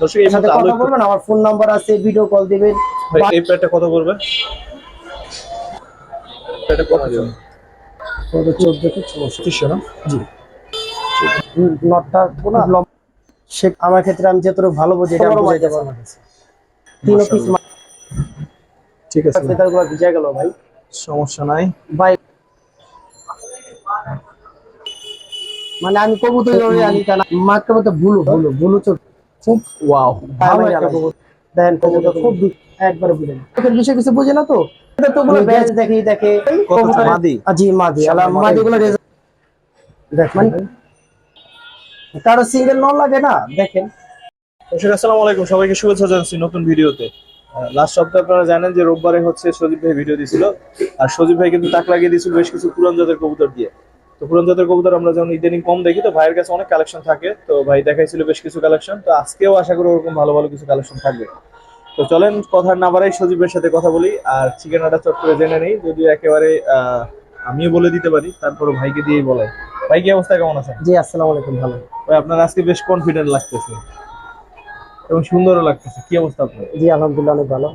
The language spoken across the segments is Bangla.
দর্শক এই সাথে কথা বলবেন আমার ফোন নাম্বার আছে ভিডিও কল দিবেন এই প্যাডটা কত পড়বে? প্যাডটা কত যাবে চোদ্দ থেকে না? জি। নটটা কোনো সে আমার ক্ষেত্রে আমি যতটুকু ভালো বুঝি এটা আমি বুঝাইতে পারব তিন পিস ঠিক আছে। ভাই। গুলো সমস্যা নাই। ভাই মানে আমি কবুতর ধরে আনি কেন মাত্র মতো ভুলু ভুলু ভুলু চোখ। খুব ওয়াও ভালো একটা কবুতর দেখেন কবুতর খুব একবার বুঝে না এটার বিষয় কিছু বুঝে না তো? এটা তো বলে ব্যাচ দেখে দেখে। কত কবুতরের- মাদি? জি মাদি আলা মাদি গুলো মানে কারও সিঙ্গেল নন লাগে না? দেখেন। দর্শক আসসালামু আলাইকুম। সবাইকে শুভেচ্ছা জানাচ্ছি নতুন ভিডিওতে। লাস্ট সপ্তাহে আপনারা জানেন যে রোববারে হচ্ছে সজীব ভাই ভিডিও দিছিল। আর সজীব ভাই কিন্তু তাক লাগিয়ে দিয়েছিল বেশ কিছু পুরান জাতের কবুতর দিয়ে। তো পুরান জাতের কবুতর আমরা যেমন ইদানিং কম দেখি তো ভাইয়ের কাছে অনেক কালেকশন থাকে। তো ভাই দেখাইছিল বেশ কিছু কালেকশন তো আজকেও আশা করি ওরকম ভালো ভালো কিছু কালেকশন থাকবে। তো চলেন কথা না বাড়াই সজীবের সাথে কথা বলি। আর চিকেন আটা চট করে জেনে নেই যদিও একেবারে আহ, আমিও বলে দিতে পারি তারপরে ভাইকে দিয়েই বলাই। ভাই কি অবস্থা? কেমন আছেন? জি আসসালামু আলাইকুম ভালো। ভাই আপনার আজকে বেশ কনফিডেন্ট লাগতেছে। এবং সুন্দরও লাগতেছে। কি অবস্থা আপনার? জি আলহামদুলিল্লাহ অনেক ভালো।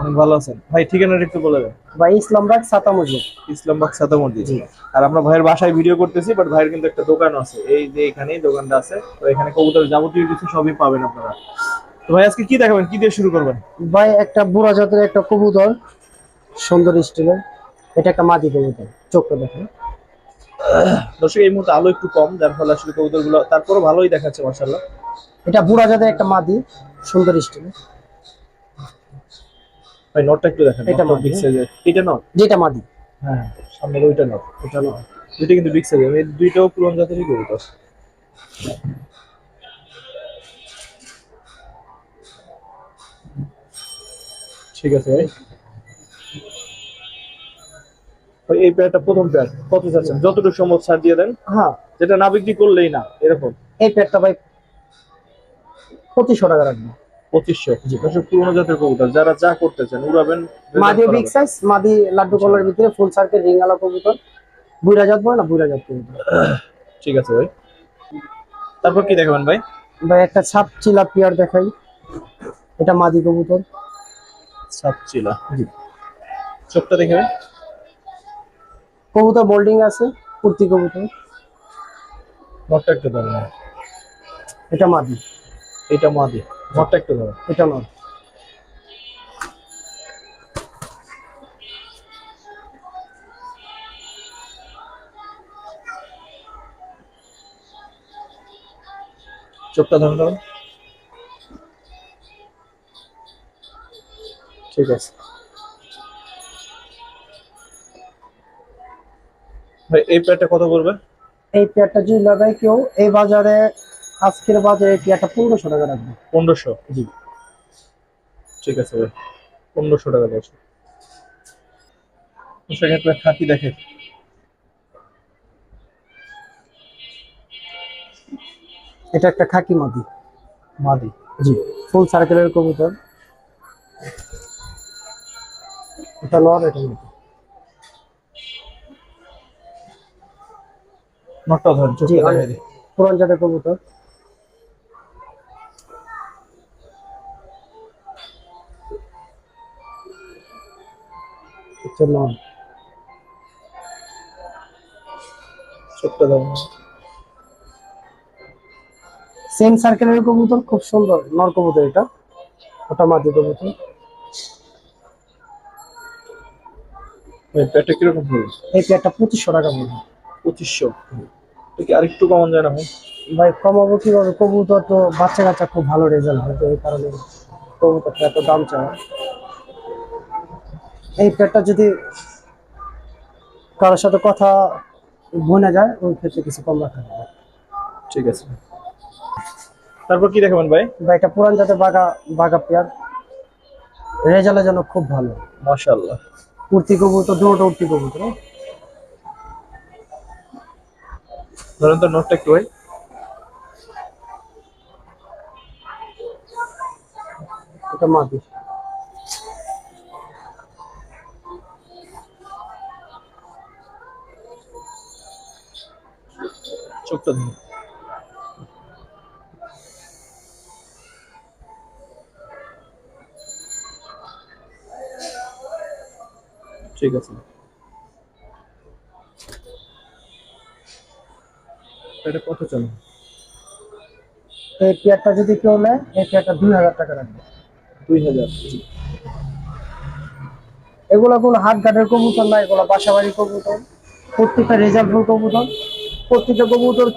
অনেক ভালো আছেন? ভাই ঠিকানাটা একটু বলে দেন। ভাই ইসলামবাগ সাতা মসজিদ। ইসলামবাগ সাতামন্দি আর আমরা ভাইয়ের বাসায় ভিডিও করতেছি বাট ভাইয়ের কিন্তু একটা দোকান আছে। এই যে এখানেই দোকানটা আছে তো এখানে কবুতর যাবতীয় কিছু সবই পাবেন আপনারা। তো ভাই আজকে কি দেখাবেন? কি দিয়ে শুরু করবেন? ভাই একটা বুড়া জাতের একটা কবুতর সুন্দর স্টিলের। এটা একটা মাদি কবুতর চোখটা দেখেন। দর্শক এই মুহূর্তে আলো একটু কম যার ফলে আসলে কবুতরগুলো তারপরে ভালোই দেখাচ্ছে মার্শাল্লাহ এটা বুড়া জাতের একটা মাদি সুন্দর স্টিলের। ভাই নটটা একটু দেখেন এটা বিগ সাইজের এটা নট যেটা মাদি। হ্যাঁ সামনের ওইটা নট এটা নট দুইটা কিন্তু বিগ সাইজের এই দুইটাও পুরন জাতেরই কবুতর ঠিক আছে ভাই। এই পেয়ারটা প্রথম পেয়ার কত চাচ্ছেন যতটুকু সম্ভব ছাড় দিয়ে দেন। হ্যাঁ। যেটা না বিক্রি করলেই না এরকম। এই পেটটা ভাই পঁচিশশো টাকা রাখব। পঁচিশশো দর্শক পুরোনো জাতের কবুতর যারা যা করতে চান উড়াবেন মাদি বিগ সাইজ মাদি লাড্ডু কলার ভিতরে ফুল সার্কেল রিঙ্গালা কবুতর। বুড়া জাত বলে না বুড়া জাত কবুতর? ঠিক আছে ভাই। তারপর কি দেখাবেন ভাই? ভাই একটা ছাপ চিলা পিয়ার দেখাই। এটা মাদি কবুতর। সাতচিলা চোখটা দেখে ভাই। কবুতর বোল্ডিং আছে কুর্তি কবুতর। নটটা একটু ধরেন। এটা মাদি। এটা মাদি। ঘরটা একটু ধরেন এটা নয় চোখটা ধরেন ঠিক আছে। ভাই এই প্যাডটা কত পড়বে? এই পেয়ারটা যদি লাগাই কেউ এই বাজারে আজকের বাজারে পেয়ারটা পনেরোশো টাকা রাখবে? পনেরোশো? জি। ঠিক আছে ভাই পনেরোশো টাকা দশ সেক্ষেত্রে খাকি দেখে। এটা একটা খাকি মাদি। মাদি? জি। ফুল সার্কেলের কবুতর। এটা নর এটা নটটা দেখে পুরান জাতের কবুতর। নর চোখটা ধরেন সেম সার্কেলের কবুতর খুব সুন্দর নর কবুতর এটা। ওটা মাদি কবুতর। ভাই প্যাডটা কীরকম পড়বে এই পেয়ারটা পঁচিশশো টাকা পড়বে পঁচিশশো। এটা কি আরেকটু কমান যায় না ভাই ভাই কমাবো কীভাবে কবুতর তো বাচ্চা কাচ্চা খুব ভালো রেজাল্ট হয় তো এই কারণে কবুতরটা এত দাম চাওয়া এই পেটটা যদি কারোর সাথে কথা বনে যায় ওই ক্ষেত্রে কিছু কম রাখা যাবে ঠিক আছে। তারপর কি দেখাবেন ভাই? বা এটা পুরান জাতের বাগা বাগা পেয়ার। রেজাল্টের জন্য খুব ভালো। মাশাআল্লাহ। উর্তি কবুতর দুটো উর্তি কবুতর হ্যাঁ? ধরেন তো নোটটা একটু ভাই। এটা মাদি উত্তর ঠিক আছে। এটা কত চলে এই পেয়ারটা যদি কেউ নেয় এই পেয়ারটা দুই হাজার টাকা রাখবে। দুই হাজার এগুলো কোনো হাট ঘাটের কবুতর না এগুলো বাসাবাড়ি কবুতর প্রত্যেকটা রেজাল্ট কবুতর। প্রত্যেকটা কবুতর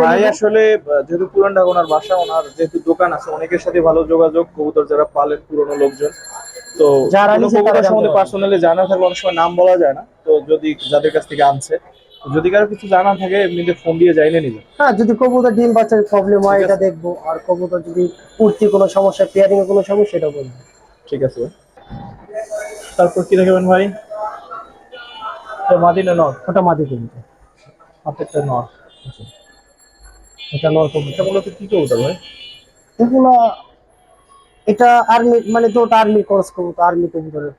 ভাই আসলে যেহেতু পুরান ঢাকা ওনার বাসা ওনার যেহেতু দোকান আছে অনেকের সাথে ভালো যোগাযোগ কবুতর যারা পালেন পুরনো লোকজন। তো যারা কবুতর সম্বন্ধে পার্সোনালি জানা থাকলে অনেক সময় নাম বলা যায় না। তো যদি যাদের কাছ থেকে আনছে যদি কারও কিছু জানা থাকে এমনিতে ফোন দিয়ে জানিয়ে নিবে। হ্যাঁ যদি কবুতর ডিম বাচ্চার প্রবলেম হয় এটা দেখব। আর কবুতর যদি উঠতি কোনো সমস্যা পেয়ারিং এর কোনো সমস্যা এটা বলব। ঠিক আছে তারপর কি দেখাবেন ভাই? তো মাদিনা নর? ওটা মাদি হাতেরটা নর। এটা নর কবুতর। মূলত কি কবুতর ভাই? এগুলা এটা আর্মি মানে তো আর্মি কোর্স কবুতর আর্মি কবুতরের।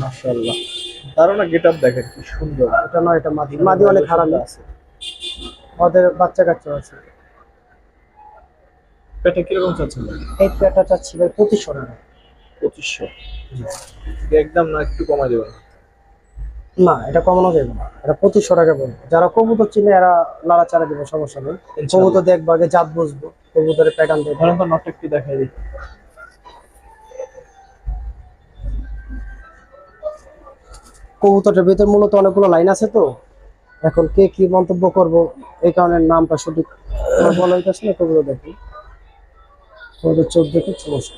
মাশাআল্লাহ। তারও না গেট আপ দেখেন কি সুন্দর। এটা নয় এটা মাদি। মাদি অনেক হারামি। আছে ওদের বাচ্চা কাচ্চা আছে। পেটে কীরকম চাচ্ছেন এই পেয়ারটা চাচ্ছি ভাই পঁচিশশো টাকা। পঁচিশশো। একদম না একটু কমাই দেবেন। না এটা কমানো যাবে না। এটা পঁচিশশো টাকা পড়বে। যারা কবুতর চিনে এরা লাড়াচাড়া দেবে সমস্যা নেই। কবুতর দেখব আগে জাত বুঝব কবুতরের প্যাটার্ন দেখব। ধরেন তো নটটা একটু দেখাই দিই। কবুতরের ভিতর মূলত অনেকগুলো লাইন আছে তো। এখন কে কি মন্তব্য করব এই কারণে নামটা সঠিক বলা হইতেছে না কবুতর দেখি। কবুতর চোখ দেখে সমস্যা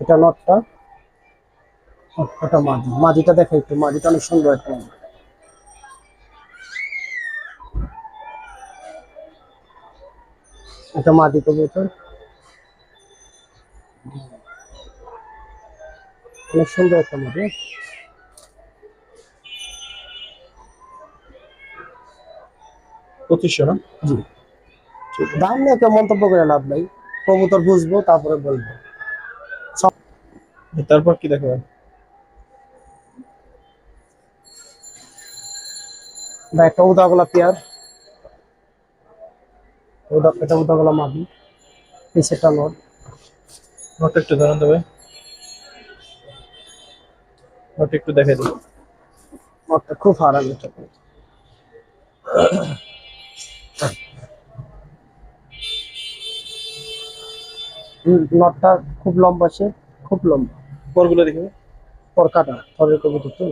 এটা নটটা ওটা মাদি মাদিটা দেখে একটু মাদিটা অনেক সুন্দর একটা। এটা মাদি কবুতর অনেক সুন্দর একটা মাদি। পঁচিশশো না? জি। দাম নিয়ে কেউ মন্তব্য করে লাভ নাই। কবুতর বুঝব তারপরে বলব। তারপর কি দেখাবেন বা একটা উদাগোলা পেয়ার। উদা এটা উদাগোলা মাদি। পিছেরটা নট নটটা একটু ধরেন তো ভাই একটু দেখাই দিই। নটটা খুব হারাম এটা। নটটা খুব লম্বা সে খুব লম্বা। পরগুলো দেখবে পর কাটা থরের কবুতর তো।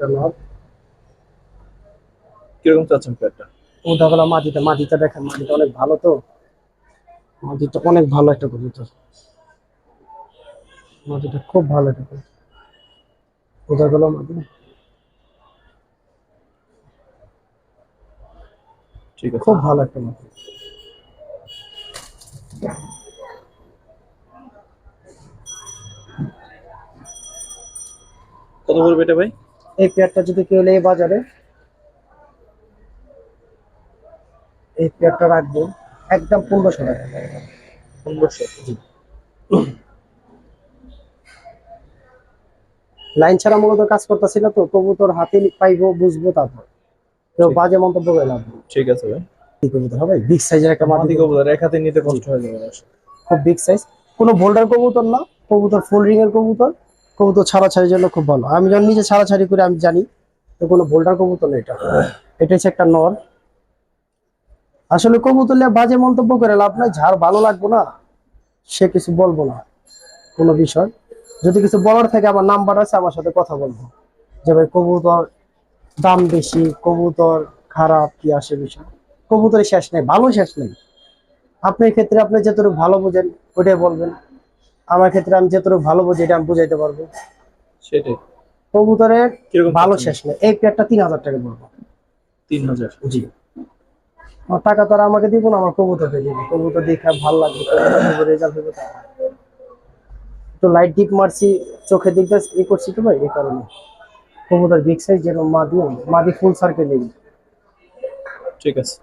এটা নট কীরকম চাচ্ছেন প্যাটটা উদাগোলা মাটিটা মাটিটা দেখেন মাটিটা অনেক ভালো তো। মাটিটা অনেক ভালো একটা কবুতর মাটিটা খুব ভালো একটা কবুতর উদাগোলা মাটি? ঠিক আছে। খুব ভালো একটা মাটি। কত পড়বে এটা ভাই? এই পেয়ারটা যদি কেউ নেই বাজারে এই পেয়ারটা রাখব একদম পনেরোশো টাকা। পনেরোশো লাইন ছাড়া মূলত কাজ করতেছিল তো কবুতর হাতে পাইবো বুঝব তারপর। কেউ বাজে মন্তব্য করে লাভ ঠিক আছে ভাই। কি কবুতর হবে? বিগ সাইজের একটা মাদি কবুতর। এক হাতে নিতে কষ্ট হয়ে যাবে খুব বিগ সাইজ কোনো বোল্ডার কবুতর না কবুতর ফুল রিং এর কবুতর। কবুতর ছাড়াছাড়ির জন্য খুব ভালো। আমি যখন নিজে ছাড়াছাড়ি করে, আমি জানি তো কোনো বোল্ডার কবুতর না এটা। এটা হচ্ছে একটা নর। আসলে কবুতর বাজে মন্তব্য করে লাভ নাই, যার ভালো লাগবো না, সে কিছু বলব না, কোনো বিষয়। যদি কিছু বলার থাকে, আমার নাম্বার আছে, আমার সাথে কথা বলব। যে ভাই, কবুতর দাম বেশি, কবুতর খারাপ, কি আসে বিষয়। কবুতরের শেষ নেই, ভালো শেষ নেই। আপনার ক্ষেত্রে আপনি যতটুকু ভালো বোঝেন, ওইটাই বলবেন। আমার ক্ষেত্রে আমি যতটুকু ভালো বুঝি এটা আমি বুঝাইতে পারব। সেটাই। কবুতরের কীরকম ভালো শেষ নেই। এই পেয়ারটা তিন হাজার টাকা বলব তিন হাজার? জি। আমার টাকা তো আর আমাকে দিব না আমার কবুতরকে দিব। কবুতর দেখে ভালো লাগবে রেজাল্ট হবে। একটু লাইট ডিপ মারছি দিক দিয়ে ই করছি তো ভাই এই কারণে। কবুতর বিগ সাইজ যেরকম মাদি মাদি ফুল সার্কেল নেই ঠিক আছে।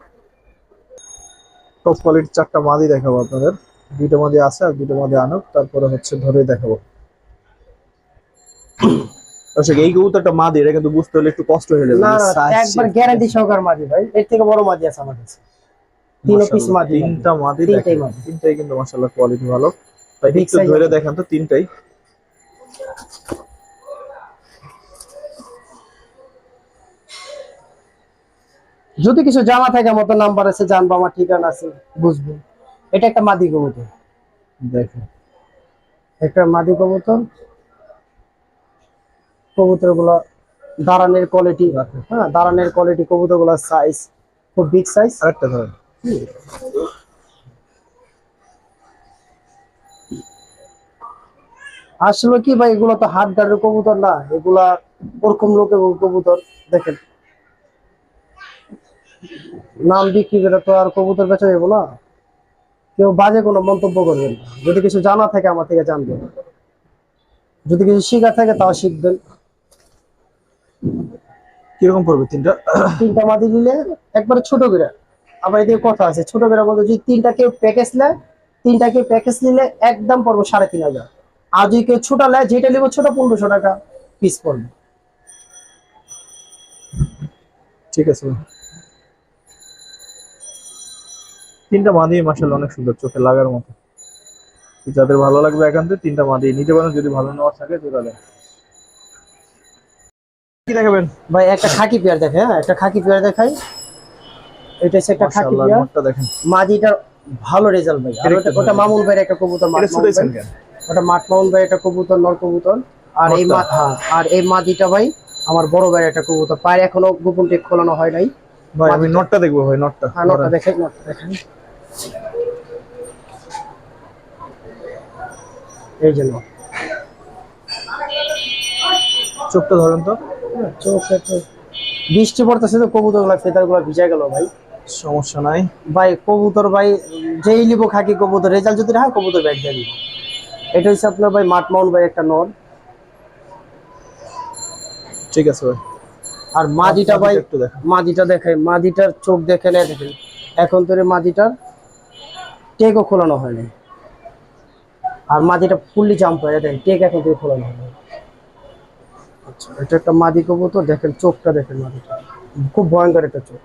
টপ কোয়ালিটির চারটা মাদি দেখাবো আপনাদের। দুইটা মাদি আছে আর দুইটা মাদি আনুক তারপরে হচ্ছে ধরে দেখাবো। দর্শক এই কবুতরটা মাদি এটা কিন্তু বুঝতে হলে একটু কষ্ট হয়ে যাবে। না মানে একবার গ্যারান্টি সহকার মাদি ভাই। এর থেকে বড় মাদি আছে আমার কাছে। তিন পিস মাদি তিনটা মাদি তিনটাই মাদি। তিনটাই কিন্তু মাশাআল্লাহ কোয়ালিটি ভালো। ভাই একটু ধরে দেখেন তো তিনটাই। যদি কিছু জানা থাকে মতো নাম্বার আছে জানব আমার ঠিকানা আছে বুঝব। এটা একটা মাদি কবুতর। দেখেন একটা মাদি কবুতর। কবুতরগুলা দাঁড়ানের কোয়ালিটি হ্যাঁ দাঁড়ানের কোয়ালিটি কবুতরগুলার সাইজ খুব বিগ সাইজ আরেকটা ধরেন আসলে কি ভাই এগুলো তো হাত গাড়ির কবুতর না এগুলা ওরকম লোকের কবুতর দেখেন। নাম বিক্রি করে তো আর কবুতর বেচা যাব না। কেউ বাজে কোনো মন্তব্য করবেন যদি কিছু জানা থাকে আমার থেকে জানবেন। যদি কিছু শিখা থাকে তাও শিখবেন। কীরকম পড়বে তিনটা? তিনটা মাদি নিলে একবারে ছোট করে। আবার এদিকে কথা আছে ছোট করে বলতে যদি তিনটা কেউ প্যাকেজ নেয় তিনটা কেউ প্যাকেজ নিলে একদম পড়ব সাড়ে তিন হাজার। আর যদি কেউ ছোটা নেয় যেটা নেব ছোট পনেরোশো টাকা পিস পড়বে। ঠিক আছে তিনটা মাদি মাশাআল্লাহ অনেক সুন্দর চোখে লাগার মতো। যাদের ভালো লাগবে একান্তে তিনটা মাদি নিতে পারেন যদি ভালো নেওয়ার থাকে তাহলে। কি দেখাবেন? ভাই একটা খাকি পেয়ার দেখে হ্যাঁ একটা খাকি পেয়ার দেখাই। এটা হচ্ছে একটা খাকি পেয়ার। দেখেন। ভালো রেজাল্ট ভাই। আর ওটা একটু ওটা মামুন ভাইয়ের একটা কবুতর মাঠ ভাই। ওটা মাঠ মামুন ভাইয়ের একটা কবুতর নর কবুতর। আর এই হ্যাঁ আর এই মাদিটা ভাই আমার বড় ভাইয়ের একটা কবুতর। পায়ের এখনও গোপন টেক খোলানো হয় নাই। ভাই আমি নটটা দেখব ভাই নটটা। হ্যাঁ নটটা দেখেন নটটা দেখেন এই জন্য চোখটা ধরেন তো। তো বৃষ্টি পড়তেছে তো ভিজা গেল ভাই। সমস্যা নাই। ভাই কবুতর ভাই যেই খাকি কবুতর রেজাল্ট যদি না হয় কবুতর ব্যাগ দিয়ে দিব। এটা হচ্ছে আপনার ভাই মাঠ মাউন্ট ভাই একটা নর ঠিক আছে ভাই। আর মাদিটা ভাই একটু দেখেন। মাদিটা দেখাই মাদিটার চোখ দেখে নেয় দেখেন। এখন তোর এই মাদিটার টেকও খোলানো হয়নি। আর মাদিটা ফুললি জাম্প হয়ে দেখেন টেক এখন থেকে খোলানো হয়নি। আচ্ছা এটা একটা মাদি কবুতর দেখেন চোখটা দেখেন মাদিটা। খুব ভয়ঙ্কর একটা চোখ।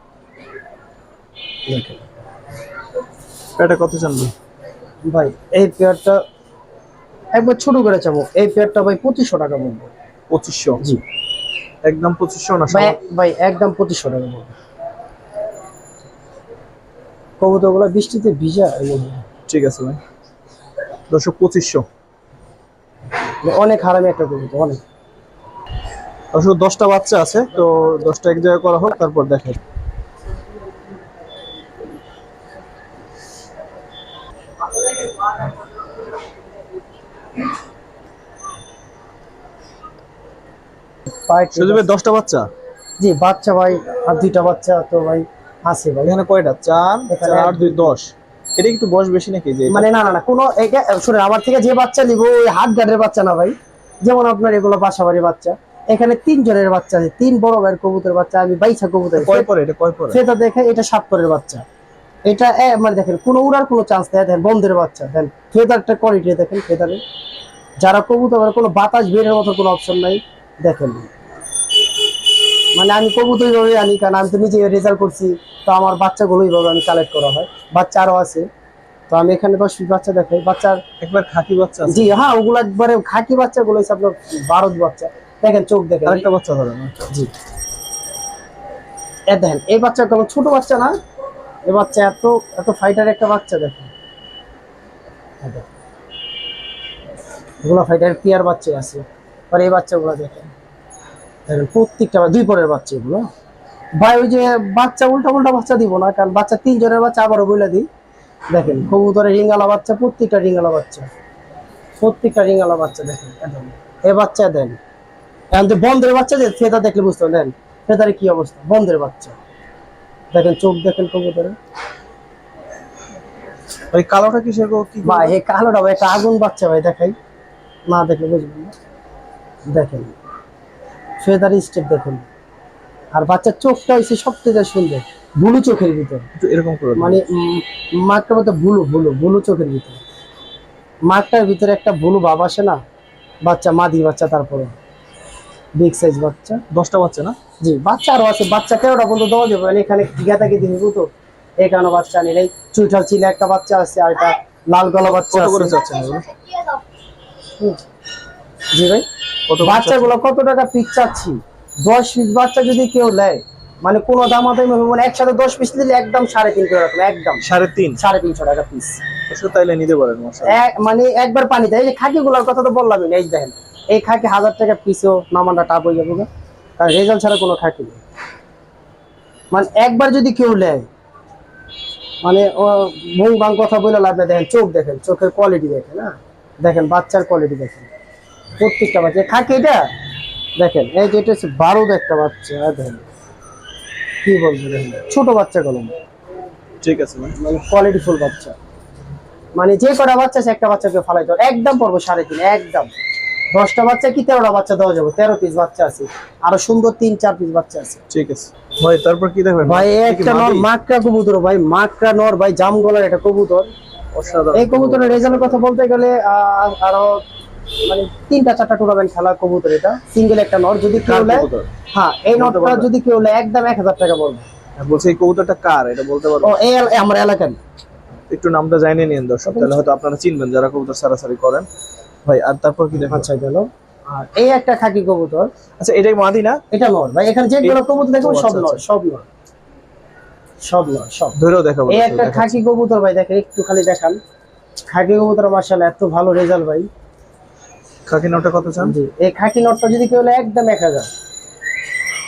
দেখেন। এটা কত চান ভাই এই পেয়ারটা একবার ছোট করে চাবো এই পেয়ারটা ভাই পঁচিশশো টাকা বলব। পঁচিশশো? জি। একদম পঁচিশশো না ভাই ভাই একদম পঁচিশশো টাকা বলব। কবুতরগুলো বৃষ্টিতে ভিজা ঠিক আছে ভাই। দশশো পঁচিশশো। অনেক হারামি একটা কবুতর অনেক। আসলে দশটা বাচ্চা আছে তো দশটা এক জায়গায় করা হোক তারপর দেখেন দশটা বাচ্চা? জি বাচ্চা ভাই আর দুইটা বাচ্চা তো ভাই। আছে ভাই। এখানে কয়টা? চার চার দুই দশ। এটা একটু বয়স বেশি নাকি যে মানে না না না কোনো এটা শুনে আমার থেকে যে বাচ্চা নিবো ওই হাত গার্ডের বাচ্চা না ভাই। যেমন আপনার এগুলো বাসাবাড়ির বাচ্চা। এখানে তিন জনের বাচ্চা আছে তিন বড় ভাইয়ের কবুতরের বাচ্চা আমি বাইশা কবুতর কয় পরে এটা কয় পরে? সেটা দেখে এটা সাত পরের বাচ্চা। এটা মানে দেখেন কোনো উড়ার কোনো চান্স নেই। দেখেন বন্ধের বাচ্চা। দেন ফেদারটা কোয়ালিটি দেখেন ফেদারের। যারা কবুতর মানে কোনো বাতাস বেরের মতো কোনো অপশন নাই। দেখেন। মানে আমি কবুতর এইভাবে আনি কারণ আমি তো নিজে রেজাল্ট করছি তো আমার বাচ্চাগুলো এইভাবে আমি কালেক্ট করা হয়। বাচ্চা আরও আছে। তো আমি এখানে দশ পিস বাচ্চা দেখাই। বাচ্চার একবার খাকি বাচ্চা জি হ্যাঁ ওগুলো একবারে খাকি বাচ্চাগুলো হচ্ছে আপনার ভারত বাচ্চা। দেখেন চোখ দেখেন। আরেকটা বাচ্চা ধরেন। জি। এ দেখেন এই বাচ্চা কেমন ছোট বাচ্চা না। এ বাচ্চা এত এত ফাইটার একটা বাচ্চা দেখেন। এগুলো ফাইটার পিয়ার বাচ্চা আছে। আর এই বাচ্চাগুলো দেখেন। প্রত্যেকটা দুই পরের বাচ্চা এগুলো। ভাই ওই যে বাচ্চা উল্টা উল্টা বাচ্চা দিব না কারণ বাচ্চা তিনজনের বাচ্চা আবারও বলে দিই। দেখেন কবুতরের রিঙ্গালা বাচ্চা প্রত্যেকটা রিঙ্গালা বাচ্চা। প্রত্যেকটা রিঙ্গালা বাচ্চা দেখেন এ বাচ্চা দেন। এখন যে বন্ধের বাচ্চা যে ফেদা দেখলে বুঝতে পারেন ফেদারে কি অবস্থা? বন্ধের বাচ্চা। দেখেন চোখ দেখেন কবুতরে ওই কালোটা কিসের গো? কি? বা এই কালোটা ভাই একটা আগুন বাচ্চা ভাই দেখাই। না দেখলে বুঝবেন না। দেখেন। ফেদার স্টেপ দেখুন। আর বাচ্চার চোখটা হচ্ছে সব থেকে সুন্দর বুলু চোখের ভিতর। এরকম করে মানে মাঠটার মধ্যে বুলু বুলু বুলু চোখের ভিতরে। মাঠটার ভিতরে একটা বুলু ভাব আসে না? বাচ্চা মাদি বাচ্চা তারপরে। বিগ সাইজ বাচ্চা। দশটা বাচ্চা না? জি বাচ্চা আরও আছে। বাচ্চা তেরোটা পর্যন্ত দেওয়া যাবে। মানে এখানে গেতা গেদি হইব তো এখানে বাচ্চা নিলে চুইঠাল চিলে একটা বাচ্চা আছে আর একটা লাল গলা বাচ্চা আছে। জি ভাই। বাচ্চাগুলো কত টাকা পিস চাচ্ছি? দশ পিস বাচ্চা যদি কেউ নেয় মানে কোনো দাম মানে একসাথে দশ পিস দিলে একদম সাড়ে তিনশো টাকা একদম। সাড়ে তিন? সাড়ে তিনশো টাকা পিস তাইলে নিতে পারেন মানে একবার পানি দেয় এই খাকি গুলার কথা তো বললামই এই দেখেন এই খাকি হাজার টাকা পিসও নামানটা টাপ হয়ে যাবে কারণ রেজাল্ট ছাড়া কোনো খাকি নেই। মানে একবার যদি কেউ নেয় মানে ও ভুং ভাং কথা বলে লাভ নেই দেখেন চোখ দেখেন চোখের কোয়ালিটি দেখেন না দেখেন বাচ্চার কোয়ালিটি দেখেন। প্রত্যেকটা বাচ্চা। খাকি এটা? দেখেন এই যে এটা হচ্ছে বারোদ একটা বাচ্চা দেখেন কি বলব দেখেন ছোট বাচ্চা গুলো ঠিক আছে মানে কোয়ালিটি ফুল বাচ্চা। মানে যে কটা বাচ্চা আছে একটা বাচ্চাকে ফালাই দাও একদম পড়ব সাড়ে তিন একদম। দশটা বাচ্চা কি তেরোটা বাচ্চা দেওয়া যাবে? তেরো পিস বাচ্চা আছে। আরও সুন্দর তিন চার পিস বাচ্চা আছে। ঠিক আছে। ভাই তারপর কি দেখবেন? ভাই এটা একটা নর? মাকড়া কবুতর ভাই মাকড়া নর ভাই জাম গলার একটা কবুতর। অসাধারণ। এই কবুতরের রেজাল্টের কথা বলতে গেলে আরও মানে তিনটা চারটা টুর্নামেন্ট খেলা কবুতর এটা। সিঙ্গেল একটা নর যদি কেউ নেয় হ্যাঁ এই নটটা যদি কেউ নেয় একদম এক হাজার টাকা বলব হ্যাঁ, বলছি এই কবুতরটা কার? এটা বলতে পারব? ও এই আমার এলাকার। একটু নামটা জানিয়ে নিন দর্শক তাহলে হয়তো আপনারা চিনবেন যারা কবুতর সারাসারি করেন। ভাই আর তারপর কি দেখেন আচ্ছা গেল আর এই একটা খাকি কবুতর। আচ্ছা এটাই মাদি না? এটা নর। ভাই এখানে যেগুলো কবুতর দেখো সব আচ্ছা, নর সব নর। সব নর সব। ধরেও দেখাবো এই একটা। খাকি কবুতর ভাই দেখেন একটু খালি দেখান। খাকি কবুতর মার্শাল্লাহ এত ভালো রেজাল্ট ভাই। খাকি নটা কত চান? জি এই খাকি নটটা যদি কেউ নেয় একদম এক হাজার।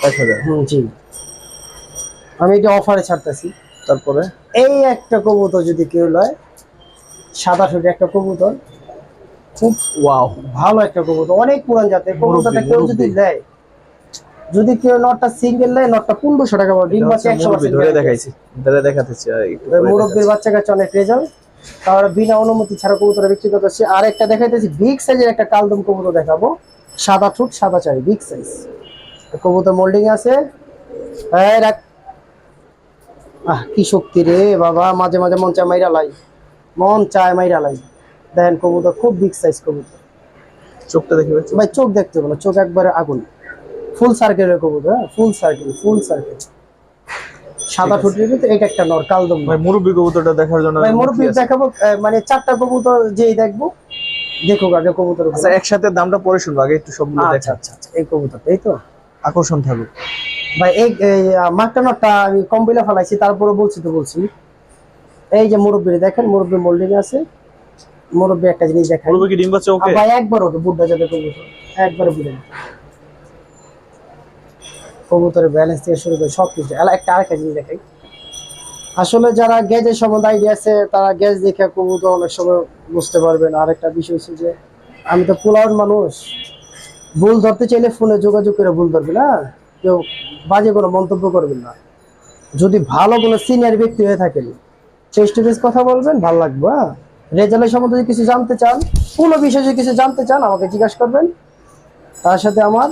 এক হাজার। হুম, জি। আমি এটা অফারে ছাড়তেছি। তারপরে? এই একটা কবুতর যদি কেউ লয় সাদা শুধু একটা কবুতর। খুব ওয়াও। ভালো একটা কবুতর অনেক পুরান জাতের। কবুতরটা কেউ যদি। দেয় যদি কেউ নটটা সিঙ্গেল নেয় নটটা পনেরোশো টাকা ডিম বাচ্চা একশো ধরে দেখাইছি। ধরে দেখাতেছি মুরব্বীর বাচ্চা কাছে অনেক রেজাল্ট তারপরে বিনা অনুমতি ছাড়া কবুতর বিক্রি করতেছি আর একটা দেখাইতেছি বিগ সাইজের একটা কালদম কবুতর দেখাবো। সাদা ঠুট সাদা চাই বিগ সাইজ কবুতর মোল্ডিং আছে। রাখ। আহ কি শক্তি রে বাবা মাঝে মাঝে মন চায় মাইরা লাই। মন চায় মাইরা লাই। দেখেন কবুতর খুব বিগ সাইজ কবুতর। চোখটা দেখে ভাই, ভাই চোখ দেখতে বলো চোখ একবারে আগুন। ফুল সার্কেলের কবুতর হ্যাঁ? ফুল সার্কেল ফুল সার্কেল সাদা ঠুটের ভিতরে এটা একটা নর কালদম ভাই মুরব্বি কবুতরটা দেখার জন্য ভাই মুরব্বী দেখাবো মানে চারটা কবুতর যেই দেখব দেখুক আগে কবুতর আচ্ছা একসাথে দামটা পরে শুনব আগে একটু সবগুলো আচ্ছা দেখা আচ্ছা আচ্ছা এই কবুতর এই তো? আকর্ষণ থাকুক। ভাই এই আহ, নটটা আমি কম বিলে ফেলাইছি তারপরে বলছি তো বলছি। এই যে মুরব্বী দেখেন মুরব্বী মোল্ডিং আছে। মুরব্বী একটা জিনিস মুরব্বি কি ডিম বাচ্চা ওকে? ভাই একবার ওকে বুড্ডা যাবে কবুতর। একবারে বুঝে কবুতরের ব্যালেন্স থেকে শুরু করে সব কিছু একটা আরেকটা জিনিস দেখাই। আসলে যারা গ্যাজের সম্বন্ধে আইডিয়া আছে, তারা গ্যাস দেখে কবুতর অনেক সময় বুঝতে পারবেন আরেকটা বিষয় হচ্ছে যে, আমি তো পোলাওয়ার মানুষ। ভুল ধরতে চাইলে ফোনে যোগাযোগ করে ভুল ধরবে না। কেউ বাজে কোনো মন্তব্য করবেন না। যদি ভালো কোনো সিনিয়র ব্যক্তি হয়ে থাকেন ফেস টু কথা বলবেন, ভালো লাগবে হ্যাঁ? রেজাল্টের সম্বন্ধে যদি কিছু জানতে চান, কোনো বিষয়ে যদি কিছু জানতে চান, আমাকে জিজ্ঞাসা করবেন। তার সাথে আমার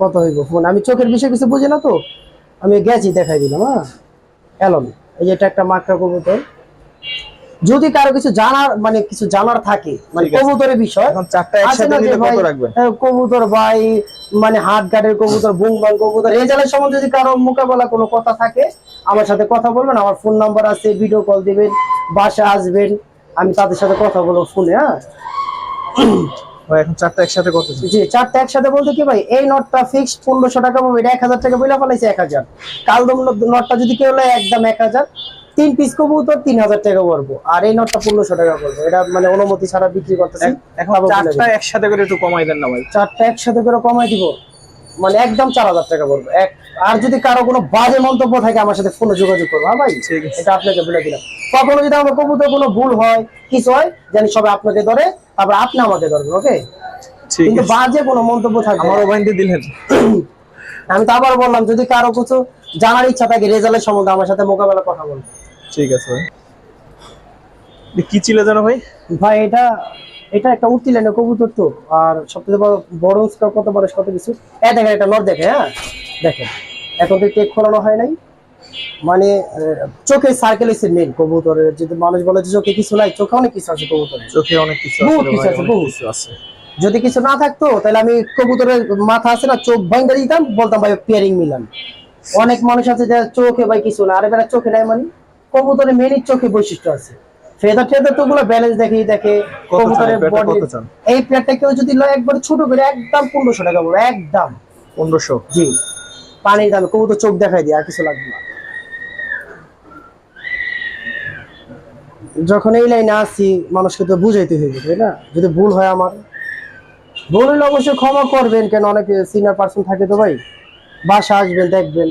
কত হইব? ফোন। আমি চোখের বিষয়ে কিছু বুঝি না তো? আমি গেছি দেখাই দিলাম হ্যাঁ? এলন এই যে এটা একটা মাকড়া কবুতর। যদি কারও কিছু জানার মানে কিছু জানার থাকে মানে কবুতরের বিষয় চারটা একসাথে নিলে ভাই, কত রাখবেন? আহ, কবুতর ভাই মানে হাট গাটের কবুতর বুংবাং কবুতর রেজাল্টের সময় যদি কারও মোকাবেলা কোনো কথা থাকে আমার সাথে কথা বলবেন আমার ফোন নাম্বার আছে ভিডিও কল দিবেন বাসা আসবেন আমি তাদের সাথে কথা বলব ফোনে হ্যাঁ? ভাই এখন চারটা একসাথে কত জি চারটা একসাথে বলতে কি ভাই এই নটটা ফিক্সড টাকা পাবে এটা টাকা বইলা ফেলাইছে এক হাজার। কালদম নটটা যদি কেউ একদম এক হাজার। তিন পিস কবুতর তিন হাজার টাকা পড়ব। আর এই নটটা পনেরোশো টাকা পড়ব। এটা মানে অনুমতি ছাড়া বিক্রি করতেছি। এখন চারটা একসাথে করে একটু কমাই দেন না ভাই। চারটা একসাথে করে কমাই দিব? মানে একদম চার হাজার টাকা পড়বে। এক আর যদি কারও কোনো বাজে মন্তব্য থাকে আমার সাথে ফোনে যোগাযোগ করব। হ্যাঁ ভাই? এটা আপনাকে বলে দিলাম। কখনো যদি আমার কবুতর কোনো ভুল হয় কিছু হয় জানি সবাই আপনাকে ধরে তারপর আপনি আমাকে ধরবেন ওকে? কিন্তু বাজে কোনো মন্তব্য থাকবে না। আমারও দিলেন। আমি তো আবার বললাম যদি কারও কিছু জানার ইচ্ছা থাকে রেজাল্টের সম্বন্ধে আমার সাথে মোকাবেলা কথা বলব। ঠিক আছে ভাই। কি ছিল জানো ভাই? ভাই এটা এটা একটা উঠতি লাইনের কবুতর তো আর সবথেকে বড় বড় স্কার কত বড় কত কিছু এ দেখেন একটা নর দেখে হ্যাঁ? দেখেন এখন তো টেক খোলানো হয় নাই। মানে চোখে সার্কেল এসে মেন কবুতরের। যদি মানুষ বলে যে চোখে কিছু নাই চোখে অনেক কিছু আছে কবুতরের। চোখে অনেক কিছু আছে রে কিছু আছে, বহুত। কিছু আছে। যদি কিছু না থাকতো তাহলে আমি কবুতরের মাথা আছে না চোখ ভাঙ্গা দিতাম বলতাম ভাই পেয়ারিং মিলান। অনেক মানুষ আছে যে চোখে ভাই কিছু না আরে বেটা চোখে নাই মানে কবুতরের মেনির চোখে বৈশিষ্ট্য আছে। ফেদার টেদার তো ওগুলো ব্যালেন্স দেখে দেখে কবুতরের বডি এই প্লেটটা কেউ যদি লয় একবার ছোট করে একদম পনেরোশো টাকা বলব একদম। পনেরোশো? জি। পানির দামে কবুতর চোখ দেখাই দিয়ে আর কিছু লাগবে না। যখন এই লাইনে আসছি মানুষকে তো বুঝাইতে হইবে তাই না? যদি ভুল হয় আমার। ভুল হলে অবশ্যই ক্ষমা করবেন কেন অনেকে সিনিয়র পার্সন থাকে তো ভাই। বাসা আসবেন দেখবেন।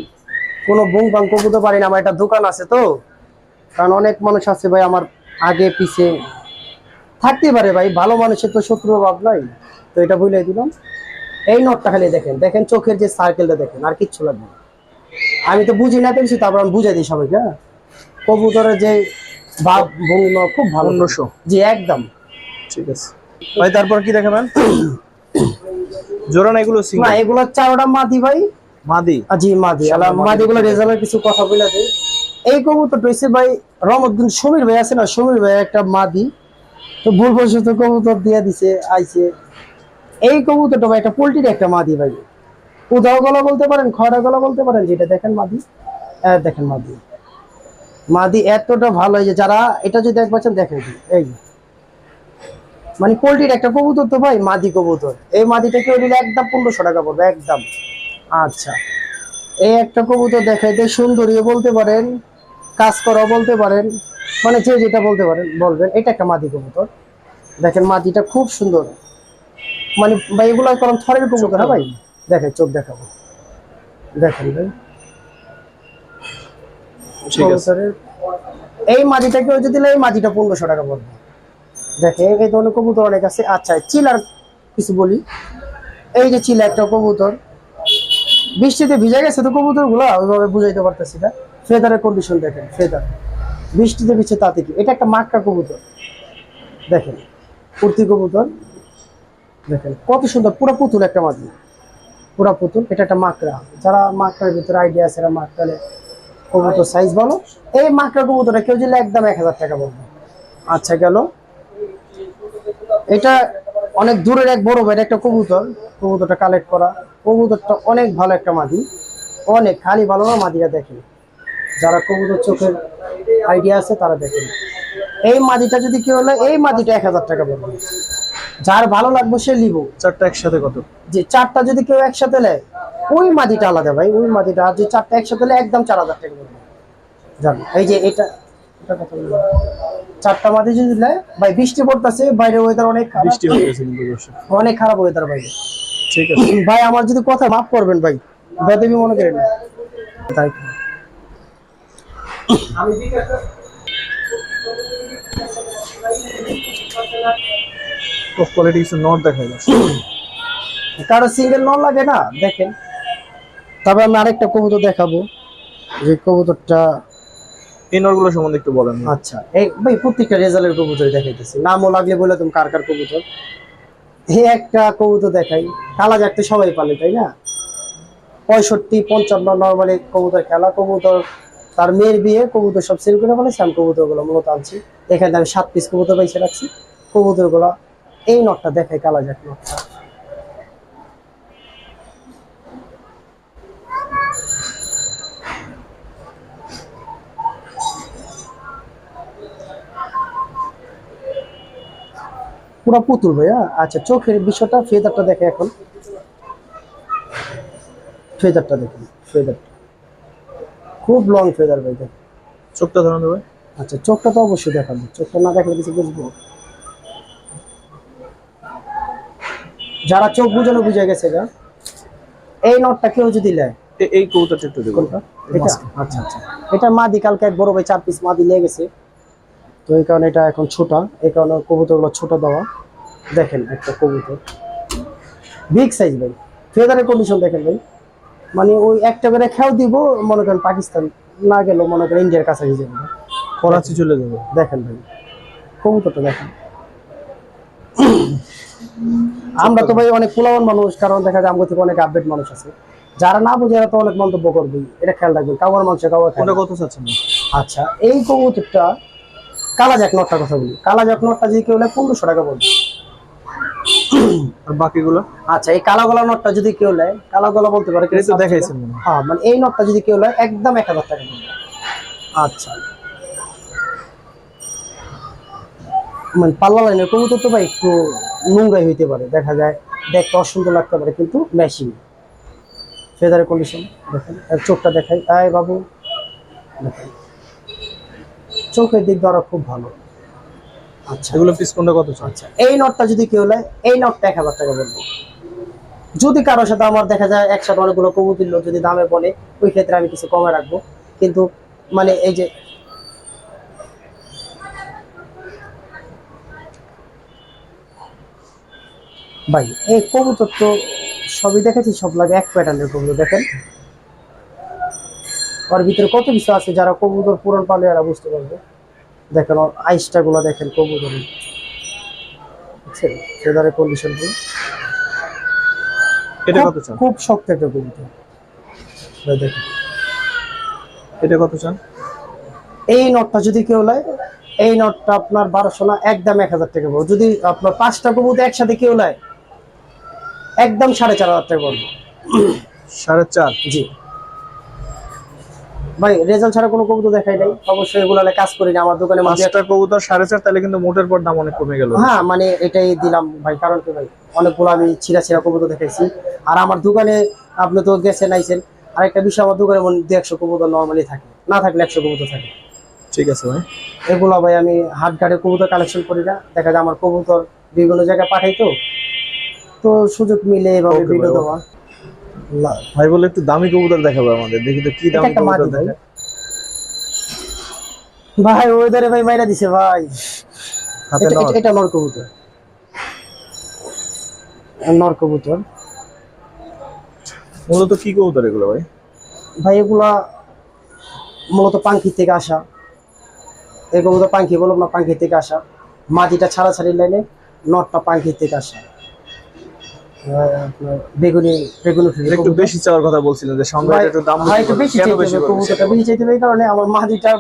কোনো বুং বাং কবুতর পারি না আমার একটা দোকান আছে তো। কারণ অনেক মানুষ আছে ভাই আমার আগে পিছে। থাকতেই পারে ভাই ভালো মানুষের তো শত্রু অভাব নাই। তো এটা বুঝলাই দিলাম। এই নটটা খালি দেখেন দেখেন চোখের যে সার্কেলটা দেখেন আর কিচ্ছু লাগবে। আমি তো বুঝি না পেরেছি তারপর আমি বুঝাই দিই সবাইকে হ্যাঁ? কবুতরের যে ভাব ভঙ্গিমা খুব ভালো। পনেরোশো জি একদম। ঠিক আছে। ভাই তারপর কি দেখাবেন? জোড়া না এগুলো না এগুলো চারোটা মাদি ভাই। মাদি। জি মাদি। আলা সামনে মাদি মাদি গুলো রেজাল্টের কিছু কথা বলে দেয় এই কবুতর রয়েছে ভাই রমদ্দিন সমীর ভাই, আছে না? সমীর ভাই একটা মাদি। তো ভুল বশত কবুতর দিয়ে দিছে, আইছে। এই কবুতরটা ভাই একটা পোল্ট্রির একটা মাদি ভাই। উদাও গলা বলতে পারেন, খয়রা গলা বলতে পারেন, যেটা দেখেন মাদি। দেখেন মাদি। মাদি এতটা ভালো যে যারা, এটা যদি এক বছর দেখেন, এই মানে পোল্ট্রির একটা কবুতর তো ভাই, মাদি কবুতর। এই মাদিটা কেউ নিলে একদম পনেরোশো টাকা পড়বে, একদম। আচ্ছা। এই একটা কবুতর দেখাইতে সুন্দরীও বলতে পারেন কাজ করা বলতে পারেন মানে যে যেটা বলতে পারেন বলবেন এটা একটা মাদি কবুতর। দেখেন মাদিটা খুব সুন্দর। মানে ভাই এগুলো করম থরের কবুতর হ্যাঁ ভাই? দেখেন চোখ দেখাবো। দেখেন ভাই। এই মাটিটা কেউ যদি এই মাটিটা পনেরোশো টাকা পড়বে। দেখেন এই ধরনের কবুতর অনেক আছে। আচ্ছা চিলার কিছু বলি। এই যে চিলা একটা কবুতর। বৃষ্টিতে ভিজে গেছে তো কবুতরগুলা ওইভাবে বুঝাইতে পারতেছি না। ফেদারের কন্ডিশন দেখেন, ফেদার। বৃষ্টিতে ভিজছে তাতে কি? এটা একটা মাক্কা কবুতর। দেখেন, কুর্তি কবুতর। দেখেন, কত সুন্দর, পুরো পুতুল একটা মাটি পুরা পুতুল, এটা একটা মাকড়া যারা মাকড়ার ভিতরে আইডিয়া আছে, এরা মাকড়ালে কবুতর সাইজ বলো এই মাকড়া কবুতরটা কেউ দিলে একদম এক হাজার টাকা বলব। আচ্ছা গেল। এটা অনেক দূরের এক বড় ভাইয়ের একটা কবুতর। কবুতরটা কালেক্ট করা। কবুতরটা অনেক ভালো একটা মাদি অনেক, খালি ভালো না মাদিরা দেখেন। যারা কবুতর চোখের আইডিয়া আছে তারা দেখেন এই মাদিটা যদি কেউ হলে এই মাদিটা এক হাজার টাকা বলব যার ভালো লাগবে সে লিবো চারটা একসাথে কত? যে চারটা যদি কেউ একসাথে নেয় ওই মাটিটা আলাদা ভাই ওই আর যে চারটা একসাথে নেয় একদম চার হাজার টাকা পড়বে। জানো এই যে এটা। চারটা মাটি যদি নেয় ভাই বৃষ্টি পড়তেছে বাইরে ওয়েদার অনেক খারাপ। বৃষ্টি হয়ে গেছে অনেক খারাপ ওয়েদার বাইরে ঠিক আছে। ভাই আমার যদি কথা মাফ করবেন ভাই বেদবি মনে করেন। না। তাই টপ কোয়ালিটি কিছু নট যাচ্ছে। কারও সিঙ্গেল নন লাগে না দেখেন। তবে আমি আরেকটা কবুতর দেখাবো। যে কবুতরটা এই নটগুলো সম্বন্ধে একটু বলেন। আচ্ছা এই ভাই প্রত্যেকটা রেজাল্টের কবুতর দেখাইতেছি। নামও লাগলে বলে তুমি কার কার কবুতর। এই একটা কবুতর দেখাই। কালা জাগতে সবাই পালে তাই না? পঁয়ষট্টি পঞ্চান্ন নর্মালি কবুতর খেলা কবুতর। তার মেয়ের বিয়ে কবুতর সব সেল করে ফেলেছে, আমি কবুতরগুলো মূলত আনছি। এখানে আমি সাত পিস কবুতর পাইছে রাখছি। কবুতরগুলো এই নটটা দেখাই, কালা জাক নটটা পুরো পুতুল ভাইয়া? আচ্ছা চোখের বিষয়টা ফেদারটা দেখে এখন। ফেদারটা দেখুন ফেদারটা খুব লং ফেদার ভাই দেখুন। চোখটা ধরুন ভাই। আচ্ছা চোখটা তো অবশ্যই দেখাবো। চোখটা না দেখলে কিছু বুঝব? যারা চোখ বুঝানো বুঝে গেছে গা এই নটটা কেউ যদি নেয় এই কবুতরটা একটু দেখুন এটা? আচ্ছা আচ্ছা। এটা মাদি কালকে এক বড় ভাই চার পিস মাদি লেগে গেছে। তো এই কারণে এটা এখন ছোটা। এই কারণে কবুতরগুলো ছোট দেওয়া। দেখেন একটা কবুতর। বিগ সাইজ ভাই। ফেদারের কন্ডিশন দেখেন ভাই। মানে ওই একটা করে খেয়াল দিব মনে করেন পাকিস্তান না গেলেও মনে করেন ইন্ডিয়ার কাছাকাছি যাবে। করাচি চলে যাবে। দেখেন ভাই কবুতরটা দেখেন। আমরা তো ভাই অনেক পুলাওয়ান মানুষ কারণ দেখা যায় আমাদের থেকে অনেক আপডেট মানুষ আছে। যারা না বুঝে তো অনেক মন্তব্য করবে এটা খেয়াল রাখবেন কাউয়ার মানুষ কাউয়ার কত চাচ্ছেন? আচ্ছা এই কবুতরটা কালা জাক নটটার কথা বলি। কালা জাক নটটা যদি কেউ পনেরোশো টাকা বলবে বাকিগুলো? আচ্ছা এই কালো গলা নটটা যদি কেউ নেয় কালো গলা বলতে পারে এটা দেখাইছেন হ্যাঁ। মানে এই নটটা যদি কেউ নেয় একদম 1000 টাকা আচ্ছা। মানে পাল্লা লাইনের কবুতর তো ভাই একটু নোংরাই হইতে পারে দেখা যায় দেখতে অসুন্দর লাগতে পারে কিন্তু মেশিন ফেদারের কন্ডিশন দেখেন চোখটা দেখাই। তাই বাবু। দেখেন। চোখের দিক দ্বারা খুব ভালো। আচ্ছা। এগুলো পিস কোনটা কত আচ্ছা এই নটটা যদি কেউ নেয় এই নটটা এক হাজার টাকা বলব। যদি কারোর সাথে আমার দেখা যায় একসাথে অনেকগুলো কবুতর লোক যদি দামে বলে ওই ক্ষেত্রে আমি কিছু কমে রাখব। কিন্তু মানে এই যে ভাই এই কবুতর তো সবই দেখেছি সব লাগে এক প্যাটার্নের কবুতর দেখেন। ওর ভিতরে কত কিছু আছে যারা কবুতর পুরন পালে এরা বুঝতে পারবে। দেখেন ওর আইসটা গুলো দেখেন কবুতরের। বুঝছেন? ফেদারের কন্ডিশন এটা কত চান? খুব শক্ত একটা কবুতর। দেখেন। এটা কত চান? এই নটটা যদি কেউ নেয় এই নটটা আপনার বারোশো না একদম এক হাজার টাকা পড়বে। যদি আপনার পাঁচটা কবুতর একসাথে কেউ নেয় একদম সাড়ে চার হাজার টাকা পড়বে। সাড়ে চার? জি। ভাই রেজাল্ট ছাড়া কোনো কবুতর দেখাই নাই। অবশ্যই এগুলো কাজ করি না আমার দোকানে পাঁচটা কবুতর সাড়ে চার তাহলে কিন্তু মোটের পর দাম অনেক কমে গেল। হ্যাঁ মানে এটাই দিলাম ভাই কারণ কি ভাই অনেকগুলো আমি ছিঁড়া ছিঁড়া কবুতর দেখাইছি। আর আমার দোকানে আপনি তো গেছেন আইছেন আরেকটা বিষয় আমার দোকানে মনে দু একশো কবুতর নর্মালি থাকে। না থাকলে একশো কবুতর থাকে। ঠিক আছে ভাই। এগুলো ভাই আমি হাট ঘাটে কবুতর কালেকশন করি না। দেখা যায় আমার কবুতর বিভিন্ন জায়গায় পাঠাই তো। তো সুযোগ মিলে এভাবে ভিডিও দেওয়া। ভাই বলে একটু দামি কবুতর দেখাবে আমাদের দেখি তো কি দামি কবুতর দেখে ভাই ওয়েদারে ভাই মাইরা দিছে ভাই। হাতে এটা- নর। এটা- এটা নর কবুতর। নর কবুতর। মূলত কি কবুতর এগুলো ভাই? ভাই এগুলা মূলত পাঙ্কি থেকে আসা। এই কবুতর পাঙ্কি বললাম না পাঙ্কি থেকে আসা। মাটিটা ছাড়াছাড়ি লাইনে নটটা পাঙ্কি থেকে আসা। বেগুনি বেগুনি একটু বেশি চাওয়ার কথা বলছিলেন যে সংখ্যাটা একটু দাম একটু বেশি চাইতে বেশি হবে, বলছেন? কবুতরটা বেশি চাইতে এই কারণে আমার মাদিটা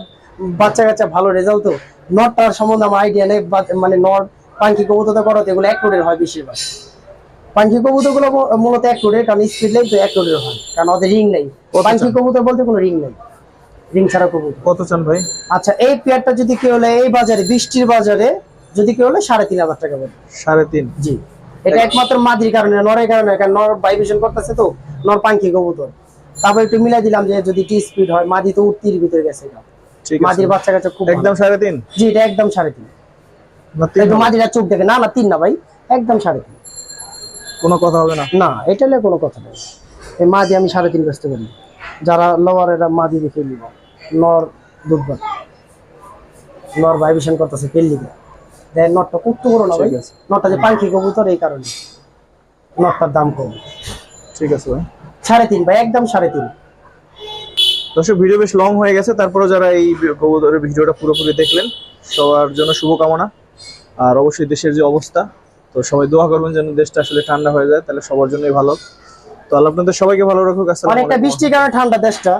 বাচ্চা কাচ্চা ভালো রেজাল্ট তো। নটটার সম্বন্ধে আমার আইডিয়া নেই মানে নট পাঙ্কি কবুতর করো এগুলো এক কোটের হয় বেশিরভাগ। পাঙ্কি কবুতর মূলত এক কোটের কারণ স্পিড লাইন তো এক হয় কারণ ওদের রিং নেই। কত পাঙ্কি কবুতর বলতে কোনো রিং নেই রিং ছাড়া কবুতর। কত চান ভাই? আচ্ছা এই পেয়ারটা যদি কেউ হলে এই বাজারে বৃষ্টির বাজারে যদি কেউ হলে সাড়ে তিন হাজার টাকা পড়বে সাড়ে তিন? জি। এটা একমাত্র মাদির কারণে নরের কারণে কারণ নর ভাইব্রেশন করতেছে তো নর পাঙ্কি কবুতর। তারপর একটু মিলাই দিলাম যে যদি টি স্পিড হয় মাদি তো উঠতির ভিতরে গেছে এটা। ঠিক মাদির বাচ্চা কাচ্চা খুব একদম। সাড়ে তিন? জি এটা একদম সাড়ে তিন। একটু? মাদিরা চোখ দেখে না না তিন না ভাই একদম সাড়ে তিন। কোনো কথা হবে না? না এটা নিয়ে কোনো কথা নেই। এই মাদি আমি সাড়ে তিন ব্যস্ত করি। যারা লোয়ার এরা মাদি দেখে নিব। নর দুধবার নর ভাইব্রেশন করতেছে পেল্লিকে। দেখ নটটা কত বড় না ভাই। নটটা যে পাঙ্কি কবুতর এই কারণে। নটটার দাম কম। ঠিক আছে ভাই। সাড়ে তিন ভাই একদম সাড়ে তিন। দর্শক ভিডিও বেশ লং হয়ে গেছে। তারপরে যারা এই কবুতরের ভিডিওটা পুরোপুরি দেখলেন সবার জন্য শুভকামনা। আর অবশ্যই দেশের যে অবস্থা তো সবাই দোয়া করবেন যেন দেশটা আসলে ঠান্ডা হয়ে যায় তাহলে সবার জন্যই ভালো। তো আল্লাহ আপনাদের সবাইকে ভালো রাখুক। আসসালামু অনেকটা আলাইকুম। বৃষ্টির কারণে ঠান্ডা দেশটা।